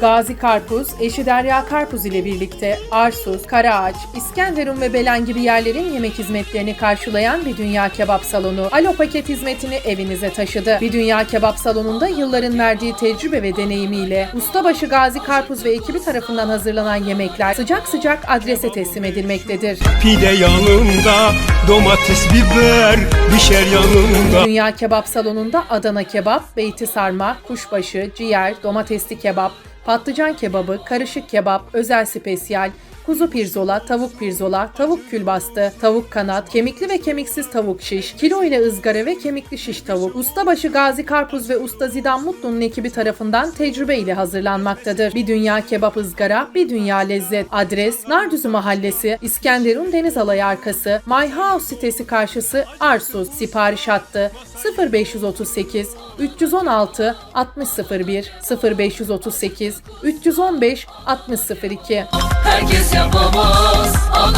Gazi Karpuz, eşi Derya Karpuz ile birlikte Arsuz, Karaağaç, İskenderun ve Belen gibi yerlerin yemek hizmetlerini karşılayan bir dünya kebap salonu, Alo Paket hizmetini evinize taşıdı. Bir dünya kebap salonunda yılların verdiği tecrübe ve deneyimiyle ustabaşı Gazi Karpuz ve ekibi tarafından hazırlanan yemekler sıcak sıcak adrese teslim edilmektedir. Pide yanında domates biber pişer yanında Dünya Kebap Salonu'nda Adana kebap, beyti sarma, kuşbaşı, ciğer, domatesli kebap, patlıcan kebabı, karışık kebap, özel spesiyal, kuzu pirzola, tavuk pirzola, tavuk külbastı, tavuk kanat, kemikli ve kemiksiz tavuk şiş, kilo ile ızgara ve kemikli şiş tavuk, ustabaşı Gazi Karpuz ve usta Zidan Mutlu'nun ekibi tarafından tecrübe ile hazırlanmaktadır. Bir dünya kebap ızgara, bir dünya lezzet. Adres Nardüzü Mahallesi, İskenderun Denizalay arkası, My House sitesi karşısı Arsuz. Sipariş hattı 0538 316 6001 0538 315 6002 Yaşamamız ana